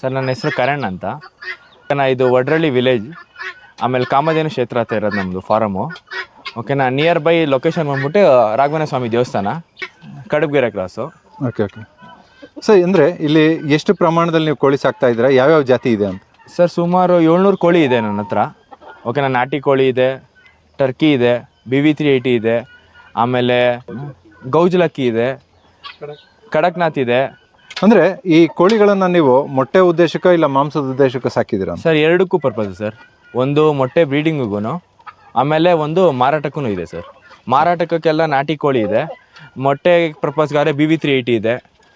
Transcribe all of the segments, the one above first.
Sir ನನ್ನ ಹೆಸರು ಕರಣ್ ಅಂತ. ನಾ ಇದು ವಡ್ರಳ್ಳಿ ವಿಲೇಜ್. ಆಮೇಲೆ ಕಾಮಧೇನು ಕ್ಷೇತ್ರ ಹತ್ರ ಇರೋದು ನಮ್ಮದು ಫಾರಮು. ಓಕೆನಾ ನಿಯರ್ ಬೈ ಲೊಕೇಶನ್ ಬಂದ್ಬಿಟ್ಟು ರಾಘವೇಂದ್ರ ಸ್ವಾಮಿ ದೇವಸ್ಥಾನ Kadabagere cross okay okay sir ಅಂದರೆ ಇಲ್ಲಿ ಎಷ್ಟು ಪ್ರಮಾಣದಲ್ಲಿ ನೀವು ಕೋಳಿ ಸಾಕ್ತಾ ಇದ್ದೀರಾ? ಯಾವ್ಯಾವ ಜಾತಿ ಇದೆ ಅಂತ? ಸರ್ ಸುಮಾರು ಏಳ್ನೂರು ಕೋಳಿ ಇದೆ ನನ್ನ ಹತ್ರ. ಓಕೆನಾ ನಾಟಿ ಕೋಳಿ ಇದೆ ಟರ್ಕಿ ಇದೆ ಬಿ ವಿ ತ್ರೀ ಏಯ್ಟಿ ಇದೆ ಆಮೇಲೆ ಗೌಜಲಕ್ಕಿ ಇದೆ ಕಡಕ್ನಾಥ್ ಇದೆ ಅಂದರೆ ಈ ಕೋಳಿಗಳನ್ನು ನೀವು ಮೊಟ್ಟೆ ಉದ್ದೇಶಕ್ಕೆ ಇಲ್ಲ ಮಾಂಸದ ಉದ್ದೇಶಕ್ಕೆ ಸಾಕಿದ್ದೀರಾ ಅಂತ? ಸರ್ ಎರಡಕ್ಕೂ ಪರ್ಪಸ್ ಸರ್. ಒಂದು ಮೊಟ್ಟೆ ಬ್ರೀಡಿಂಗಿಗೂ ಆಮೇಲೆ ಒಂದು ಮಾರಾಟಕ್ಕೂ ಇದೆ ಸರ್. ಮಾರಾಟಕ್ಕೆಲ್ಲ ನಾಟಿ ಕೋಳಿ ಇದೆ. ಮೊಟ್ಟೆ ಪರ್ಪಸ್ಗಾದ್ರೆ ಬಿ ವಿ ತ್ರೀ ಏಯ್ಟಿ ಇದೆ.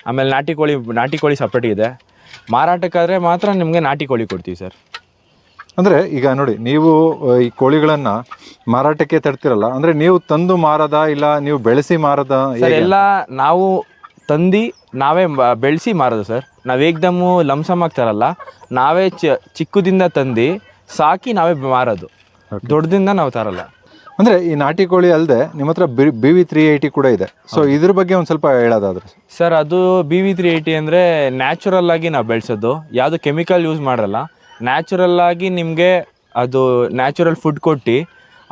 ಆಮೇಲೆ ನಾಟಿ ಕೋಳಿ ನಾಟಿ ಕೋಳಿ ಸಪ್ರೇಟ್ ಇದೆ. ಮಾರಾಟಕ್ಕಾದರೆ ಮಾತ್ರ ನಿಮಗೆ ನಾಟಿ ಕೋಳಿ ಕೊಡ್ತೀವಿ ಸರ್. ಅಂದರೆ ಈಗ ನೋಡಿ ನೀವು ಈ ಕೋಳಿಗಳನ್ನು ಮಾರಾಟಕ್ಕೆ ತರ್ತಿರಲ್ಲ ಅಂದರೆ ನೀವು ತಂದು ಮಾರದ ಇಲ್ಲ ನೀವು ಬೆಳೆಸಿ ಮಾರದ ಎಲ್ಲ ನಾವು ತಂದು ನಾವೇ ಬೆಳೆಸಿ ಮಾರೋದು ಸರ್. ನಾವು ಏಕ್ದಮ್ಮು ಲಂಸಮ್ ಆಗ್ತಾರಲ್ಲ ನಾವೇ ಚ ಚಿಕ್ಕದಿಂದ ತಂದು ಸಾಕಿ ನಾವೇ ಮಾರೋದು. ದೊಡ್ಡದಿಂದ ನಾವು ತರಲ್ಲ. ಅಂದರೆ ಈ ನಾಟಿ ಕೋಳಿ ಅಲ್ಲದೆ ನಿಮ್ಮ ಹತ್ರ ಬಿ ವಿ ತ್ರೀ ಏಯ್ಟಿ ಕೂಡ ಇದೆ. ಸೊ ಇದ್ರ ಬಗ್ಗೆ ಒಂದು ಸ್ವಲ್ಪ ಹೇಳೋದಾದ್ರೆ ಸರ್. ಅದು ಬಿ ವಿ ತ್ರೀ ಏಯ್ಟಿ ಅಂದರೆ ನ್ಯಾಚುರಲ್ ಆಗಿ ನಾವು ಬೆಳೆಸೋದು. ಯಾವುದು ಕೆಮಿಕಲ್ ಯೂಸ್ ಮಾಡಲ್ಲ. ನ್ಯಾಚುರಲ್ ಆಗಿ ನಿಮಗೆ ಅದು ನ್ಯಾಚುರಲ್ ಫುಡ್ ಕೊಟ್ಟು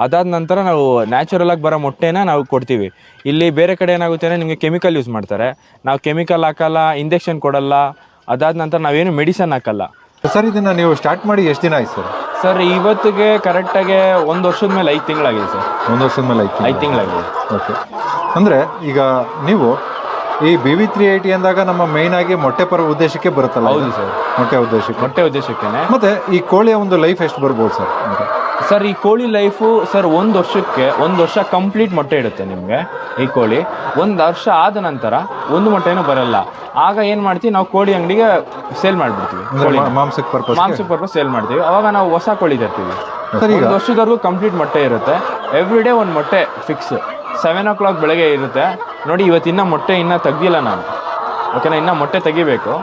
ಅದಾದ ನಂತರ ನಾವು ನ್ಯಾಚುರಲ್ ಆಗಿ ಬರೋ ಮೊಟ್ಟೆನ ನಾವು ಕೊಡ್ತೀವಿ. ಇಲ್ಲಿ ಬೇರೆ ಕಡೆ ಏನಾಗುತ್ತೆ ಅಂದರೆ ನಿಮಗೆ ಕೆಮಿಕಲ್ ಯೂಸ್ ಮಾಡ್ತಾರೆ. ನಾವು ಕೆಮಿಕಲ್ ಹಾಕಲ್ಲ ಇಂಜೆಕ್ಷನ್ ಕೊಡಲ್ಲ ಅದಾದ ನಂತರ ನಾವೇನು ಮೆಡಿಸನ್ ಹಾಕಲ್ಲ. ಸರ್ ಇದನ್ನು ನೀವು ಸ್ಟಾರ್ಟ್ ಮಾಡಿ ಎಷ್ಟು ದಿನ ಆಯ್ತು ಸರ್? ಸರ್ ಇವತ್ತಿಗೆ ಕರೆಕ್ಟಾಗಿ ಒಂದು ವರ್ಷದ ಮೇಲೆ ಐದು ತಿಂಗಳಾಗಿದೆ ಸರ್. ಒಂದು ವರ್ಷದ ಮೇಲೆ ಐದು ಐದು ತಿಂಗಳಾಗಿದೆ. ಓಕೆ. ಅಂದರೆ ಈಗ ನೀವು ಈ ಬಿ ವಿ ತ್ರೀ ಏಯ್ಟಿ ಅಂದಾಗ ನಮ್ಮ ಮೇಯ್ನ್ ಆಗಿ ಮೊಟ್ಟೆ ಪರ ಉದ್ದೇಶಕ್ಕೆ ಬರುತ್ತಲ್ಲ ಹೌದು ಸರ್. ಮೊಟ್ಟೆ ಉದ್ದೇಶಕ್ಕೆ. ಮೊಟ್ಟೆ ಉದ್ದೇಶಕ್ಕೆ ಮತ್ತೆ ಈ ಕೋಳಿಯ ಒಂದು ಲೈಫ್ ಎಷ್ಟು ಬರ್ಬೋದು ಸರ್? ಸರ್ ಈ ಕೋಳಿ ಲೈಫು ಸರ್ ಒಂದು ವರ್ಷಕ್ಕೆ ಒಂದು ವರ್ಷ ಕಂಪ್ಲೀಟ್ ಮೊಟ್ಟೆ ಇಡುತ್ತೆ ನಿಮಗೆ ಈ ಕೋಳಿ. ಒಂದು ವರ್ಷ ಆದ ನಂತರ ಒಂದು ಮೊಟ್ಟೆನೂ ಬರಲ್ಲ. ಆಗ ಏನು ಮಾಡ್ತೀವಿ ನಾವು ಕೋಳಿ ಅಂಗಡಿಗೆ ಸೇಲ್ ಮಾಡಿಬಿಡ್ತೀವಿ. ಮಾಂಸಕ್ಕೆ ಪರ್ಪಸ್ ಮಾಂಸ ಪರ್ಪಸ್ ಸೇಲ್ ಮಾಡ್ತೀವಿ. ಅವಾಗ ನಾವು ಹೊಸ ಕೋಳಿ ತರ್ತೀವಿ. ಒಂದು ವರ್ಷದವರೆಗೂ ಕಂಪ್ಲೀಟ್ ಮೊಟ್ಟೆ ಇರುತ್ತೆ. ಎವ್ರಿ ಡೇ ಒಂದು ಮೊಟ್ಟೆ ಫಿಕ್ಸ್ ಸೆವೆನ್ ಓ ಕ್ಲಾಕ್ ಬೆಳಗ್ಗೆ ಇರುತ್ತೆ. ನೋಡಿ ಇವತ್ತಿನ್ನ ಮೊಟ್ಟೆ ಇನ್ನೂ ತೆಗ್ದಿಲ್ಲ ನಾನು. ಓಕೆನಾ ಇನ್ನೂ ಮೊಟ್ಟೆ ತೆಗಿಬೇಕು.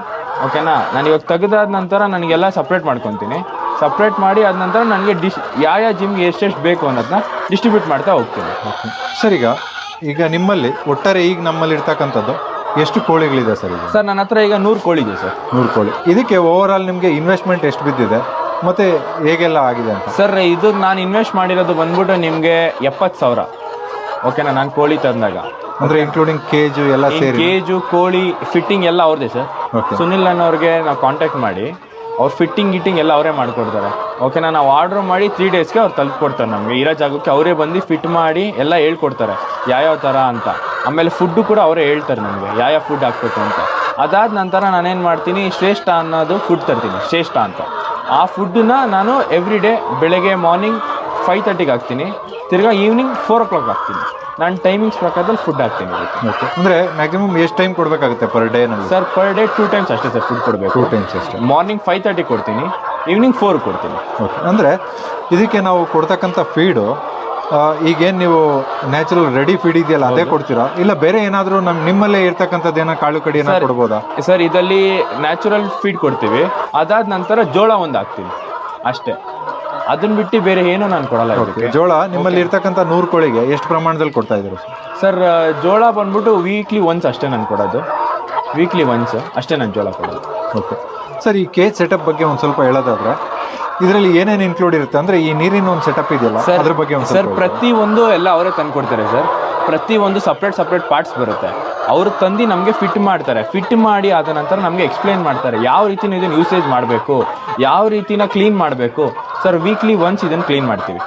ಓಕೆನಾ ನಾನು ಇವಾಗ ತೆಗೆದಾದ ನಂತರ ನನಗೆಲ್ಲ ಸಪ್ರೇಟ್ ಮಾಡ್ಕೊತೀನಿ. ಸಪ್ರೇಟ್ ಮಾಡಿ ಆದ ನಂತರ ನನಗೆ ಡಿಶ್ ಯಾವ ಯಾವ ಜಿಮ್ಗೆ ಎಷ್ಟೆಷ್ಟು ಬೇಕು ಅನ್ನೋದನ್ನ ಡಿಸ್ಟ್ರಿಬ್ಯೂಟ್ ಮಾಡ್ತಾ ಹೋಗ್ತೀನಿ. ಸರ್ ಈಗ ಈಗ ನಿಮ್ಮಲ್ಲಿ ಒಟ್ಟಾರೆ ಈಗ ನಮ್ಮಲ್ಲಿ ಇರ್ತಕ್ಕಂಥದ್ದು ಎಷ್ಟು ಕೋಳಿಗಳಿದೆ ಸರ್ ಈಗ? ಸರ್ ನನ್ನ ಹತ್ರ ಈಗ ನೂರು ಕೋಳಿ ಇದೆ ಸರ್ ನೂರು ಕೋಳಿ. ಇದಕ್ಕೆ ಓವರ್ ಆಲ್ ನಿಮಗೆ ಇನ್ವೆಸ್ಟ್ಮೆಂಟ್ ಎಷ್ಟು ಬಿದ್ದಿದೆ? ಮತ್ತೆ ಹೇಗೆಲ್ಲ ಆಗಿದೆ ಅಂತ? ಸರ್ ಇದು ನಾನು ಇನ್ವೆಸ್ಟ್ ಮಾಡಿರೋದು ಬಂದ್ಬಿಟ್ಟು ನಿಮಗೆ ಎಪ್ಪತ್ತು ಸಾವಿರ. ಓಕೆನಾ ನಾನು ಕೋಳಿ ತಂದಾಗ. ಅಂದ್ರೆ ಇನ್ಕ್ಲೂಡಿಂಗ್ ಕೇಜು ಎಲ್ಲ ಸೇರಿ? ಕೇಜು ಕೋಳಿ ಫಿಟ್ಟಿಂಗ್ ಎಲ್ಲ ಅವ್ರದ್ದೇ ಸರ್ ಸುನಿಲ್ ಅನ್ನೋರಿಗೆ ನಾವು ಕಾಂಟ್ಯಾಕ್ಟ್ ಮಾಡಿ. ಅವ್ರು ಫಿಟ್ಟಿಂಗ್ ಗಿಟ್ಟಿಂಗ್ ಎಲ್ಲ ಅವರೇ ಮಾಡಿಕೊಡ್ತಾರೆ. ಓಕೆನಾ ನಾವು ಆರ್ಡ್ರ್ ಮಾಡಿ ತ್ರೀ ಡೇಸ್ಗೆ ಅವ್ರು ತಲುಪಿಕೊಡ್ತಾರೆ ನಮಗೆ. ಇರೋ ಜಾಗಕ್ಕೆ ಅವರೇ ಬಂದು ಫಿಟ್ ಮಾಡಿ ಎಲ್ಲ ಹೇಳ್ಕೊಡ್ತಾರೆ. ಯಾವ್ಯಾವ ಥರ ಅಂತ. ಆಮೇಲೆ ಫುಡ್ಡು ಕೂಡ ಅವರೇ ಹೇಳ್ತಾರೆ ನಮಗೆ, ಯಾವ್ಯಾವ ಫುಡ್ ಹಾಕ್ಬೇಕು ಅಂತ. ಅದಾದ ನಂತರ ನಾನೇನು ಮಾಡ್ತೀನಿ, ಶ್ರೇಷ್ಠ ಅನ್ನೋದು ಫುಡ್ ತರ್ತೀನಿ, ಶ್ರೇಷ್ಠ ಅಂತ. ಆ ಫುಡ್ಡನ್ನ ನಾನು ಎವ್ರಿ ಡೇ ಬೆಳಗ್ಗೆ ಮಾರ್ನಿಂಗ್ ಫೈವ್ ತರ್ಟಿಗೆ ಹಾಕ್ತೀನಿ, ತಿರ್ಗಾ ಈವ್ನಿಂಗ್ ಫೋರ್ ಓ ಕ್ಲಾಕ್ ಹಾಕ್ತೀನಿ. ನಾನು ಟೈಮಿಂಗ್ಸ್ ಪ್ರಕಾರದಲ್ಲಿ ಫುಡ್ ಹಾಕ್ತೀನಿ ಓಕೆ ಅಂದ್ರೆ ಮ್ಯಾಕ್ಸಿಮಮ್ ಎಷ್ಟು ಟೈಮ್ ಕೊಡಬೇಕಾಗುತ್ತೆ per ಡೇನಲ್ಲಿ sir per day two times ಅಷ್ಟೇ ಸರ್ ಫುಡ್ ಕೊಡಬೇಕು. ಟೂ ಟೈಮ್ಸ್ ಅಷ್ಟೇ. ಮಾರ್ನಿಂಗ್ ಫೈವ್ ತರ್ಟಿ ಕೊಡ್ತೀನಿ ಈವ್ನಿಂಗ್ ಫೋರ್ ಕೊಡ್ತೀನಿ. ಓಕೆ ಅಂದರೆ ಇದಕ್ಕೆ ನಾವು ಕೊಡ್ತಕ್ಕಂಥ ಫೀಡು ಈಗೇನು ನೀವು ನ್ಯಾಚುರಲ್ ರೆಡಿ ಫೀಡ್ ಇದೆಯಲ್ಲ ಅದೇ ಕೊಡ್ತೀರಾ? ಇಲ್ಲ ಬೇರೆ ಏನಾದರೂ ನಮ್ಮ ನಿಮ್ಮಲ್ಲೇ ಇರ್ತಕ್ಕಂಥದ್ದು ಏನೋ ಕಾಳು ಕಡಿ ಏನೋ ಕೊಡ್ಬೋದಾ? ಸರ್ ಇದರಲ್ಲಿ ನ್ಯಾಚುರಲ್ ಫೀಡ್ ಕೊಡ್ತೀವಿ ಅದಾದ ನಂತರ ಜೋಳ ಒಂದು ಹಾಕ್ತೀವಿ ಅಷ್ಟೇ. ಅದನ್ನ ಬಿಟ್ಟು ಬೇರೆ ಏನೂ ನಾನು ಕೊಡಲ್ಲ ಇದಕ್ಕೆ. ಜೋಳ ನಿಮ್ಮಲ್ಲಿ ಇರ್ತಕ್ಕಂಥ ನೂರು ಕೋಳಿಗೆ ಎಷ್ಟು ಪ್ರಮಾಣದಲ್ಲಿ ಕೊಡ್ತಾ ಇದ್ದೀರಾ ಸರ್ ಸರ್ ಜೋಳ ಬಂದ್ಬಿಟ್ಟು ವೀಕ್ಲಿ ಒನ್ಸ್ ಅಷ್ಟೇ ನಾನು ಕೊಡೋದು. ವೀಕ್ಲಿ ಒನ್ಸ್ ಅಷ್ಟೇ ನಾನು ಜೋಳ ಕೊಡೋದು. ಓಕೆ ಸರ್ ಈ ಕೇಜ್ ಸೆಟಪ್ ಬಗ್ಗೆ ಒಂದು ಸ್ವಲ್ಪ ಹೇಳೋದಾದ್ರೆ ಇದರಲ್ಲಿ ಏನೇನು ಇನ್ಕ್ಲೂಡ್ ಇರುತ್ತೆ? ಅಂದ್ರೆ ಈ ನೀರಿನ ಒಂದು ಸೆಟಪ್ ಇದೆಯಲ್ಲ ಅದ್ರ ಬಗ್ಗೆ ಒಂದು ಸರ್ ಪ್ರತಿ ಒಂದು ಎಲ್ಲ ಅವರೇ ತಂದು ಕೊಡ್ತಾರೆ ಸರ್. ಪ್ರತಿ ಒಂದು ಸಪ್ರೇಟ್ ಸಪ್ರೇಟ್ ಪಾರ್ಟ್ಸ್ ಬರುತ್ತೆ. ಅವರು ತಂದು ನಮಗೆ ಫಿಟ್ ಮಾಡ್ತಾರೆ. ಫಿಟ್ ಮಾಡಿ ಆದ ನಂತರ ನಮಗೆ ಎಕ್ಸ್ಪ್ಲೈನ್ ಮಾಡ್ತಾರೆ. ಯಾವ ರೀತಿ ಇದನ್ನು ಯೂಸೇಜ್ ಮಾಡಬೇಕು. ಯಾವ ರೀತಿನ ಕ್ಲೀನ್ ಮಾಡಬೇಕು. ಸರ್ ವೀಕ್ಲಿ ಒನ್ಸ್ ಇದನ್ನು ಕ್ಲೀನ್ ಮಾಡ್ತೀವಿ.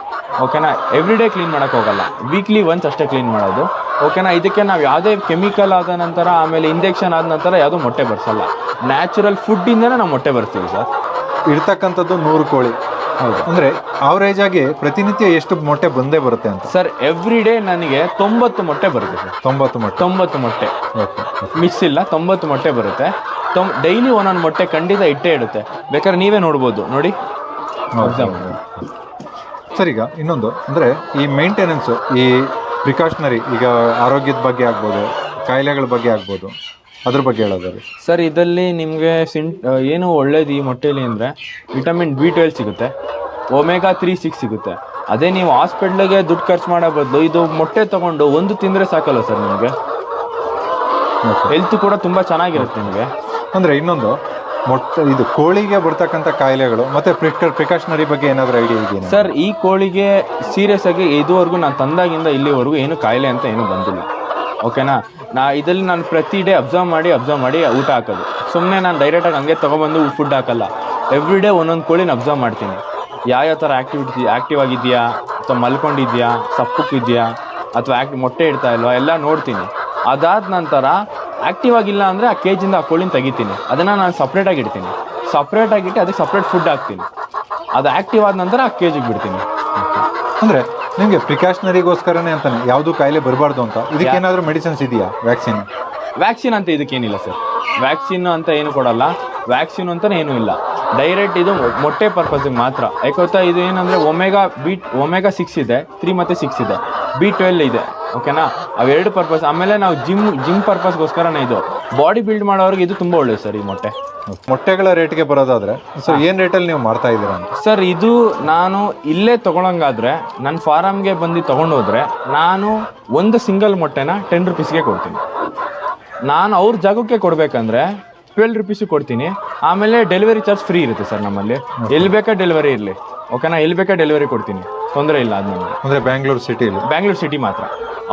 ಓಕೆನಾ ಎವ್ರಿ ಡೇ ಕ್ಲೀನ್ ಮಾಡೋಕ್ಕೆ ಹೋಗಲ್ಲ. ವೀಕ್ಲಿ ಒನ್ಸ್ ಅಷ್ಟೇ ಕ್ಲೀನ್ ಮಾಡೋದು. ಓಕೆನಾ ಇದಕ್ಕೆ ನಾವು ಯಾವುದೇ ಕೆಮಿಕಲ್ ಆದ ನಂತರ ಆಮೇಲೆ ಇಂಜೆಕ್ಷನ್ ಆದ ನಂತರ ಯಾವುದೂ ಮೊಟ್ಟೆ ಬರ್ಸಲ್ಲ. ನ್ಯಾಚುರಲ್ ಫುಡ್ಡಿಂದನೇ ನಾವು ಮೊಟ್ಟೆ ಬರ್ತೀವಿ ಸರ್ ಇರ್ತಕ್ಕಂಥದ್ದು ನೂರು ಕೋಳಿ. ಹೌದು. ಅಂದರೆ ಆವ್ರೇಜ್ ಆಗಿ ಪ್ರತಿನಿತ್ಯ ಎಷ್ಟು ಮೊಟ್ಟೆ ಬಂದೇ ಬರುತ್ತೆ ಅಂತ? ಸರ್ ಎವ್ರಿ ಡೇ ನನಗೆ ತೊಂಬತ್ತು ಮೊಟ್ಟೆ ಬರುತ್ತೆ ಸರ್ ತೊಂಬತ್ತು ಮೊಟ್ಟೆ. ತೊಂಬತ್ತು ಮೊಟ್ಟೆ. ಓಕೆ ಮಿಸ್ ಇಲ್ಲ ತೊಂಬತ್ತು ಮೊಟ್ಟೆ ಬರುತ್ತೆ. ತೊಂ ಡೈಲಿ ಒಂದೊಂದು ಮೊಟ್ಟೆ ಖಂಡಿತ ಇಟ್ಟೇ ಇಡುತ್ತೆ. ಬೇಕಾದ್ರೆ ನೀವೇ ನೋಡ್ಬೋದು. ನೋಡಿ. ಸರ್ ಈಗ ಇನ್ನೊಂದು. ಅಂದರೆ ಈ ಮೇಂಟೆನೆನ್ಸು ಈ ಪ್ರಿಕಾಷನರಿ ಈಗ ಆರೋಗ್ಯದ ಬಗ್ಗೆ ಆಗ್ಬೋದು ಕಾಯಿಲೆಗಳ ಬಗ್ಗೆ ಆಗ್ಬೋದು ಅದ್ರ ಬಗ್ಗೆ ಹೇಳೋದಾದ್ರೆ ಸರ್ ಇದರಲ್ಲಿ ನಿಮಗೆ ಸಿಂಟ್ ಏನು ಒಳ್ಳೇದು ಈ ಮೊಟ್ಟೆಯಲ್ಲಿ ಅಂದರೆ ವಿಟಮಿನ್ ಬಿ ಟ್ವೆಲ್ ಸಿಗುತ್ತೆ ಒಮೆಗಾ ತ್ರೀ ಸಿಕ್ಸ್ ಸಿಗುತ್ತೆ. ಅದೇ ನೀವು ಹಾಸ್ಪಿಟ್ಲಿಗೆ ದುಡ್ಡು ಖರ್ಚು ಮಾಡೋ ಬದಲು ಇದು ಮೊಟ್ಟೆ ತೊಗೊಂಡು ಒಂದು ತಿಂದರೆ ಸಾಕಲ್ಲ ಸರ್ ನಿಮಗೆ? ಹೆಲ್ತ್ ಕೂಡ ತುಂಬ ಚೆನ್ನಾಗಿರುತ್ತೆ ನಿಮಗೆ. ಅಂದರೆ ಇನ್ನೊಂದು ಮೊಟ್ಟ ಇದು ಕೋಳಿಗೆ ಬರ್ತಕ್ಕಂಥ ಕಾಯಿಲೆಗಳು, ಮತ್ತೆ ಪ್ರಿಕಾಷನರಿ ಬಗ್ಗೆ ಏನಾದರೂ ಐಡಿಯಾ ಇದೆಯಾ ಸರ್, ಈ ಕೋಳಿಗೆ ಸೀರಿಯಸ್ ಆಗಿ ಇದುವರೆಗೂ ನಾನು ತಂದಾಗಿಂದ ಇಲ್ಲಿವರೆಗೂ ಏನು ಕಾಯಿಲೆ ಅಂತ ಏನು ಬಂದಿಲ್ಲ. ಓಕೆನಾ ನಾ? ಇದರಲ್ಲಿ ನಾನು ಪ್ರತಿ ಡೇ ಅಬ್ಸರ್ವ್ ಮಾಡಿ ಅಬ್ಸರ್ವ್ ಮಾಡಿ ಊಟ ಹಾಕೋದು. ಸುಮ್ಮನೆ ನಾನು ಡೈರೆಕ್ಟಾಗಿ ಹಂಗೆ ತೊಗೊಬಂದು ಫುಡ್ ಹಾಕಲ್ಲ. ಎವ್ರಿ ಡೇ ಒಂದೊಂದು ಕೋಳಿನ ಅಬ್ಸರ್ವ್ ಮಾಡ್ತೀನಿ. ಯಾವ್ಯಾವ ಥರ ಆ್ಯಕ್ಟಿವಿಟಿ ಆ್ಯಕ್ಟಿವ್ ಆಗಿದೆಯಾ ಅಥವಾ ಮಲ್ಕೊಂಡಿದ್ಯಾ ಸಪ್ಪಕ್ಕಿದೆಯಾ ಅಥವಾ ಆ್ಯಕ್ಟ್ ಮೊಟ್ಟೆ ಇಡ್ತಾ ಇಲ್ವಾ? ಎಲ್ಲ ನೋಡ್ತೀನಿ. ಅದಾದ ನಂತರ ಆ್ಯಕ್ಟಿವ್ ಆಗಿಲ್ಲ ಅಂದರೆ ಆ ಕೇಜಿಂದ ಆ ಕೋಳಿನ ತೆಗಿತೀನಿ. ಅದನ್ನು ನಾನು ಸಪ್ರೇಟಾಗಿ ಇಡ್ತೀನಿ. ಸಪ್ರೇಟಾಗಿ ಇಟ್ಟು ಅದಕ್ಕೆ ಸಪ್ರೇಟ್ ಫುಡ್ ಹಾಕ್ತೀನಿ. ಅದು ಆ್ಯಕ್ಟಿವ್ ಆದ ನಂತರ ಆ ಕೇಜಿಗೆ ಬಿಡ್ತೀನಿ. ಅಂದರೆ ನಿಮಗೆ ಪ್ರಿಕಾಷನರಿಗೋಸ್ಕರನೇ ಅಂತಾನೆ ಯಾವುದು ಕಾಯಿಲೆ ಬರಬಾರ್ದು ಅಂತ? ಇದಕ್ಕೇನಾದರೂ ಮೆಡಿಸಿನ್ಸ್ ಇದೆಯಾ ವ್ಯಾಕ್ಸಿನ್ ವ್ಯಾಕ್ಸಿನ್ ಅಂತ ಇದಕ್ಕೇನಿಲ್ಲ ಸರ್ ವ್ಯಾಕ್ಸಿನ್ ಅಂತ ಏನು ಕೊಡಲ್ಲ. ವ್ಯಾಕ್ಸಿನ್ ಅಂತಲೇ ಏನೂ ಇಲ್ಲ. ಡೈರೆಕ್ಟ್ ಇದು ಮೊಟ್ಟೆ ಪರ್ಪಸ್ಗೆ ಮಾತ್ರ. ಯಾಕೆ ಗೊತ್ತಾ? ಇದು ಏನಂದರೆ ಒಮೆಗಾ ಬಿ ಒಮೆಗಾ ಸಿಕ್ಸ್ ಇದೆ ತ್ರೀ ಮತ್ತು ಸಿಕ್ಸ್ ಇದೆ. ಬಿ ಟ್ವೆಲ್ ಇದೆ. ಓಕೆನಾ? ಅವೆರಡು ಪರ್ಪಸ್ ಆಮೇಲೆ ನಾವು ಜಿಮ್ ಜಿಮ್ ಪರ್ಪಸ್ಗೋಸ್ಕರನೇ ಇದು. ಬಾಡಿ ಬಿಲ್ಡ್ ಮಾಡೋರಿಗೆ ಇದು ತುಂಬ ಒಳ್ಳೇದು ಸರ್ ಈ ಮೊಟ್ಟೆ. ಮೊಟ್ಟೆಗಳ ರೇಟ್ಗೆ ಬರೋದಾದ್ರೆ ಸೊ ಏನು ರೇಟಲ್ಲಿ ನೀವು ಮಾರ್ತಾ ಇದ್ದೀರಾ ಅಂತ? ಸರ್ ಇದು ನಾನು ಇಲ್ಲೇ ತೊಗೊಳಂಗಾದ್ರೆ ನನ್ನ ಫಾರಮ್ಗೆ ಬಂದು ತೊಗೊಂಡೋದ್ರೆ ನಾನು ಒಂದು ಸಿಂಗಲ್ ಮೊಟ್ಟೆನ ಟೆನ್ ರುಪೀಸ್ಗೆ ಕೊಡ್ತೀನಿ. ನಾನು ಅವ್ರ ಜಾಗಕ್ಕೆ ಕೊಡಬೇಕಂದ್ರೆ ಟ್ವೆಲ್ ರುಪೀಸು ಕೊಡ್ತೀನಿ. ಆಮೇಲೆ ಡೆಲಿವರಿ ಚಾರ್ಜ್ ಫ್ರೀ ಇರುತ್ತೆ ಸರ್ ನಮ್ಮಲ್ಲಿ. ಎಲ್ಲಿ ಬೇಕಾ ಡೆಲಿವರಿ ಇರಲಿ. ಓಕೆನಾ? ಎಲ್ಲಿ ಬೇಕಾ ಡೆಲಿವರಿ ಕೊಡ್ತೀನಿ. ತೊಂದರೆ ಇಲ್ಲ ಅದು. ನನಗೆ ಅಂದರೆ ಬ್ಯಾಂಗ್ಳೂರ್ ಸಿಟಿಲಿ ಬ್ಯಾಂಗ್ಳೂರ್ ಸಿಟಿ ಮಾತ್ರ.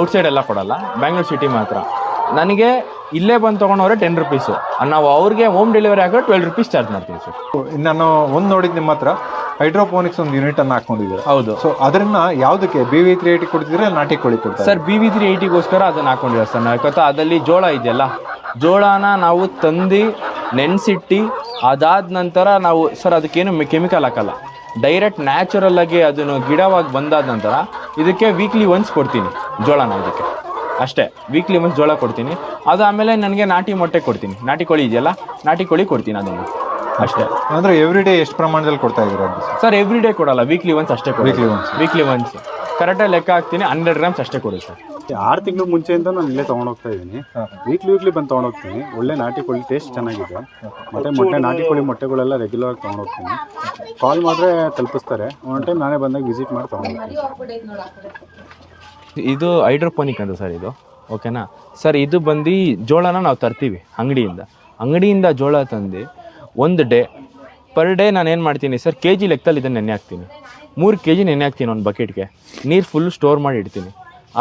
ಔಟ್ಸೈಡ್ ಎಲ್ಲ ಕೊಡಲ್ಲ. ಬ್ಯಾಂಗ್ಳೂರ್ ಸಿಟಿ ಮಾತ್ರ. ನನಗೆ ಇಲ್ಲೇ ಬಂದು ತೊಗೊಂಡವ್ರೆ ಟೆನ್ ರುಪೀಸು ನಾವು ಅವ್ರಿಗೆ ಹೋಮ್ ಡೆಲಿವರಿ ಆಗೋ ಟ್ವೆಲ್ ರುಪೀಸ್ ಚಾರ್ಜ್ ಮಾಡ್ತೀವಿ ಸರ್. ನಾನು ಒಂದು ನೋಡಿದ್ದು ನಿಮ್ಮ ಹತ್ರ ಹೈಡ್ರೋಪೋನಿಕ್ಸ್ ಒಂದು ಯೂನಿಟ್ ಅನ್ನು ಹಾಕೊಂಡಿದ್ದೀರಾ? ಹೌದು. ಸೊ ಅದನ್ನ ಯಾವುದಕ್ಕೆ? ಬಿ ವಿ ತ್ರೀ ಏಯ್ಟಿ ಕೊಡ್ತಿದ್ರೆ ನಾಟಿ ಕೋಳಿ ಕೊಡ್ತಾರೆ. ಸರ್ ಬಿ ವಿ ತ್ರೀ ಏಯ್ಟಿಗೋಸ್ಕರ ಅದನ್ನ ಹಾಕೊಂಡಿರೋ ಸರ್. ನಾವು ಯಾಕಂತ ಅದರಲ್ಲಿ ಜೋಳ ಇದೆಯಲ್ಲ ಜೋಳನ ನಾವು ತಂದು ನೆನೆಸಿಟ್ಟು ಅದಾದ ನಂತರ ನಾವು ಸರ್ ಅದಕ್ಕೇನು ಕೆಮಿಕಲ್ ಹಾಕಲ್ಲ. ಡೈರೆಕ್ಟ್ ನ್ಯಾಚುರಲ್ ಆಗಿ ಅದನ್ನು ಗಿಡವಾಗಿ ಬಂದಾದ ನಂತರ ಇದಕ್ಕೆ ವೀಕ್ಲಿ ಒನ್ಸ್ ಕೊಡ್ತೀನಿ ಜೋಳನ ಇದಕ್ಕೆ. ಅಷ್ಟೇ ವೀಕ್ಲಿ ಒನ್ಸ್ ಜೋಳ ಕೊಡ್ತೀನಿ. ಅದು ಆಮೇಲೆ ನನಗೆ ನಾಟಿ ಮೊಟ್ಟೆ ಕೊಡ್ತೀನಿ. ನಾಟಿ ಕೋಳಿ ಇದೆಯಲ್ಲ ನಾಟಿ ಕೋಳಿ ಕೊಡ್ತೀನಿ ಅದನ್ನು. ಅಷ್ಟೇ. ಅಂದರೆ ಎವ್ರಿ ಡೇ ಎಷ್ಟು ಪ್ರಮಾಣದಲ್ಲಿ ಕೊಡ್ತಾ ಇದ್ದೀರಾ ಸರ್ ಎವ್ರಿ ಡೇ ಕೊಡಲ್ಲ ವೀಕ್ಲಿ ಒನ್ಸ್ ಅಷ್ಟೇ ಕೊಡಿ ವೀಕ್ಲಿ ಒನ್ಸ್ ವೀಕ್ಲಿ ಒನ್ಸ್ ಕರೆಕ್ಟಾಗಿ ಲೆಕ್ಕ ಹಾಕ್ತೀನಿ ಹಂಡ್ರೆಡ್ ಗ್ರಾಮ್ಸ್ ಅಷ್ಟೇ ಕೊಡಿ ಸರ್. ಆರು ತಿಂಗಳು ಮುಂಚೆಯಿಂದ ನಾನು ಇಲ್ಲೇ ತಗೊಂಡು ಹೋಗ್ತಾ ಇದ್ದೀನಿ ವೀಕ್ಲಿ ವೀಕ್ಲಿ ಬಂದು ತೊಗೊಂಡು ಹೋಗ್ತೀನಿ ಒಳ್ಳೆ ನಾಟಿ ಕೋಳಿ ಟೇಸ್ಟ್ ಚೆನ್ನಾಗಿದೆ. ಮತ್ತೆ ಮೊಟ್ಟೆ ನಾಟಿ ಕೋಳಿ ಮೊಟ್ಟೆಗಳೆಲ್ಲ ರೆಗ್ಯುಲರ್ ಆಗಿ ತೊಗೊಂಡು ಹೋಗ್ತೀನಿ ಕಾಲ್ ಮಾಡಿದ್ರೆ ತಲುಪಿಸ್ತಾರೆ. ಒನ್ ಟೈಮ್ ನಾನೇ ಬಂದಾಗ ವಿಸಿಟ್ ಮಾಡಿ ತೊಗೊಂಡು ಹೋಗ್ತೀನಿ ಇದು ಹೈಡ್ರೋಪೋನಿಕ್ ಅಂತ ಸರ್ ಇದು. ಓಕೆನಾ ಸರ್ ಇದು ಬಂದು ಜೋಳನ ನಾವು ತರ್ತೀವಿ ಅಂಗಡಿಯಿಂದ. ಅಂಗಡಿಯಿಂದ ಜೋಳ ತಂದು ಒಂದು ಡೇ ಪರ್ ಡೇ ನಾನು ಏನು ಮಾಡ್ತೀನಿ ಸರ್ ಕೆ ಜಿ ಲೆಕ್ಕದಲ್ಲಿ ಇದನ್ನು ನೆನೆ ಹಾಕ್ತೀನಿ. ಮೂರು ಕೆ ಜಿ ನೆನೆ ಹಾಕ್ತೀನಿ ಒಂದು ಬಕೆಟ್ಗೆ ನೀರು ಫುಲ್ ಸ್ಟೋರ್ ಮಾಡಿ ಇಡ್ತೀನಿ.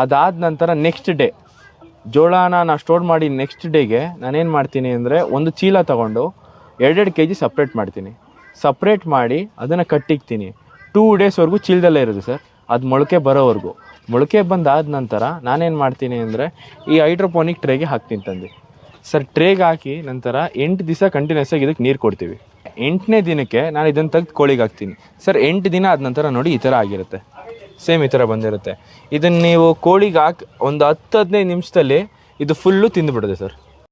ಅದಾದ ನಂತರ ನೆಕ್ಸ್ಟ್ ಡೇ ಜೋಳನ ನಾನು ಸ್ಟೋರ್ ಮಾಡಿ ನೆಕ್ಸ್ಟ್ ಡೇಗೆ ನಾನೇನು ಮಾಡ್ತೀನಿ ಅಂದರೆ ಒಂದು ಚೀಲ ತಗೊಂಡು ಎರಡೆರಡು ಕೆ ಜಿ ಸಪ್ರೇಟ್ ಮಾಡ್ತೀನಿ. ಸಪ್ರೇಟ್ ಮಾಡಿ ಅದನ್ನು ಕಟ್ಟಿಕ್ತೀನಿ. ಟೂ ಡೇಸ್ವರೆಗೂ ಚೀಲದಲ್ಲೇ ಇರೋದು ಸರ್ ಅದು ಮೊಳಕೆ ಬರೋವರೆಗೂ. ಮೊಳಕೆ ಬಂದಾದ ನಂತರ ನಾನೇನು ಮಾಡ್ತೀನಿ ಅಂದರೆ ಈ ಹೈಡ್ರೋಪೋನಿಕ್ ಟ್ರೇಗೆ ಹಾಕ್ತೀನಿ ತಂದು. ಸರ್ ಟ್ರೇಗೆ ಹಾಕಿ ನಂತರ ಎಂಟು ದಿವಸ ಕಂಟಿನ್ಯೂಸ್ ಆಗಿ ಇದಕ್ಕೆ ನೀರು ಕೊಡ್ತೀವಿ. ಎಂಟನೇ ದಿನಕ್ಕೆ ನಾನು ಇದನ್ನು ತೆಗೆದು ಕೋಳಿಗೆ ಹಾಕ್ತೀನಿ. ಸರ್ ಎಂಟು ದಿನ ಆದ ನಂತರ ನೋಡಿ ಈ ಥರ ಆಗಿರುತ್ತೆ. ಸೇಮ್ ಈ ಥರ ಬಂದಿರುತ್ತೆ. ಇದನ್ನು ನೀವು ಕೋಳಿಗೆ ಹಾಕಿ ಒಂದು ಹತ್ತು ಹದಿನೈದು ನಿಮಿಷದಲ್ಲಿ ಇದು ಫುಲ್ಲು ತಿಂದುಬಿಡುತ್ತೆ ಸರ್.